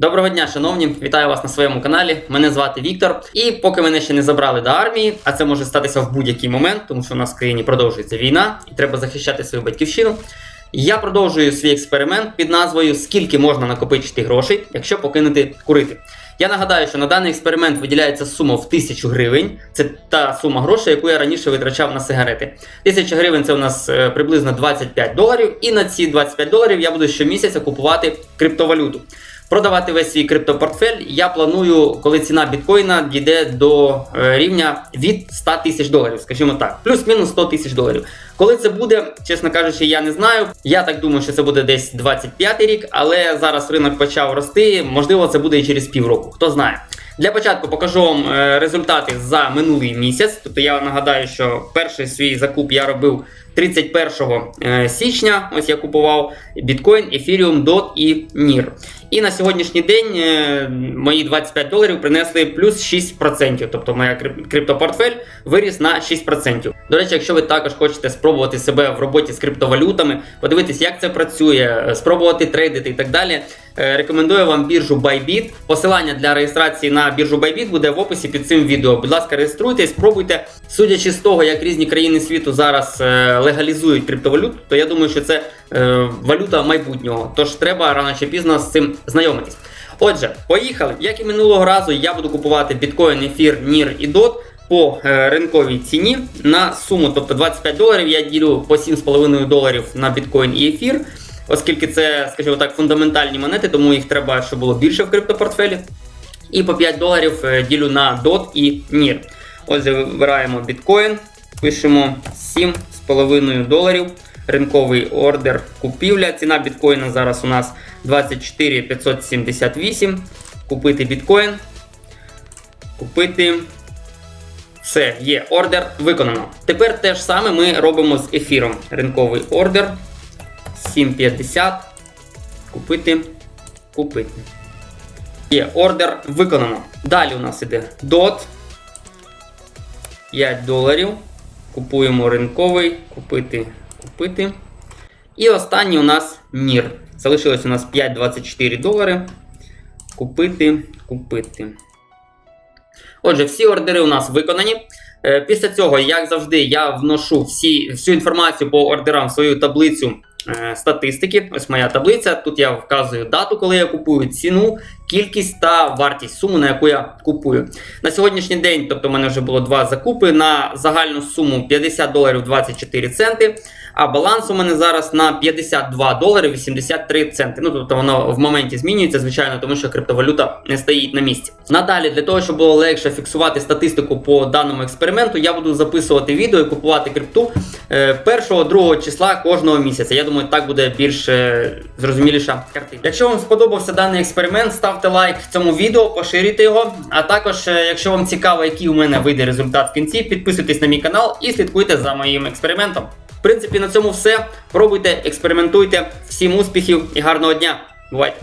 Доброго дня, шановні! Вітаю вас на своєму каналі. Мене звати Віктор. І поки мене ще не забрали до армії, а це може статися в будь-який момент, тому що у нас в країні продовжується війна і треба захищати свою батьківщину. Я продовжую свій експеримент під назвою Скільки можна накопичити грошей, якщо покинути курити. Я нагадаю, що на даний експеримент виділяється сума в 1000 гривень. Це та сума грошей, яку я раніше витрачав на сигарети. 1000 гривень це у нас е, приблизно 25 доларів. І на ці 25 доларів я буду щомісяця купувати криптовалюту. Продавати весь свій криптопортфель я планую, коли ціна біткоїна дійде до е, рівня від 100 тисяч доларів, скажімо так, плюс-мінус 100 тисяч доларів. Коли це буде, чесно кажучи, я не знаю. Я так думаю, що це буде десь 25 рік, але зараз ринок почав рости. Можливо, це буде і через півроку. Хто знає. Для початку покажу вам е, результати за минулий місяць. Тобто я нагадаю, що перший свій закуп я робив 31 е, січня. Ось я купував біткоін, ефіріум, DOT і NIR. І на сьогоднішній день е, мої 25 доларів принесли плюс 6%. Тобто моя криптопортфель виріс на 6%. До речі, якщо ви також хочете спробувати себе в роботі з криптовалютами, подивитись, як це працює, спробувати трейдити і так далі. Е, Рекомендую вам біржу Bybit. Посилання для реєстрації на біржу Bybit буде в описі під цим відео. Будь ласка, реєструйтесь, спробуйте. Судячи з того, як різні країни світу зараз е, легалізують криптовалюту, то я думаю, що це е, валюта майбутнього. Тож треба рано чи пізно з цим знайомитись. Отже, поїхали. Як і минулого разу, я буду купувати біткоін, ефір, NIR і DOT по ринковій ціні на суму, тобто 25 доларів. Я ділю по 7,5 доларів на біткоін і ефір, оскільки це, скажімо так, фундаментальні монети, тому їх треба, щоб було більше в криптопортфелі. І по 5 доларів е, ділю на DOT і NIR. Отже, вибираємо біткоін, пишемо 7,5 доларів. Ринковий ордер купівля. Ціна біткоїна зараз у нас 24 578. Купити біткоін. Купити. Все, є ордер виконано. Тепер те ж саме ми робимо з ефіром. Ринковий ордер 7,50. Купити. Купити. Є ордер виконано. Далі у нас іде DOT. 5 доларів. Купуємо ринковий, купити, купити. І останній у нас NIR. Залишилось у нас 5,24 долари. Купити, купити. Отже, всі ордери у нас виконані. Е, Після цього, як завжди, я вношу всі, всю інформацію по ордерам в свою таблицю статистики. Ось моя таблиця. Тут я вказую дату, коли я купую, ціну, кількість та вартість суму, на яку я купую. На сьогоднішній день, тобто, в мене вже було два закупи на загальну суму 50 доларів 24 центи. А баланс у мене зараз на 52 долари 83 центи. Ну тобто воно в моменті змінюється, звичайно, тому що криптовалюта не стоїть на місці. Надалі, для того, щоб було легше фіксувати статистику по даному експерименту, я буду записувати відео і купувати крипту 1-2 числа кожного місяця. Я думаю, так буде більш е, зрозуміліша картина. Якщо вам сподобався даний експеримент, ставте лайк цьому відео, поширюйте його. А також, е, якщо вам цікаво, який у мене вийде результат в кінці, підписуйтесь на мій канал і слідкуйте за моїм експериментом. Принципі, на цьому все. Пробуйте, експериментуйте. Всім успіхів і гарного дня. Бувайте!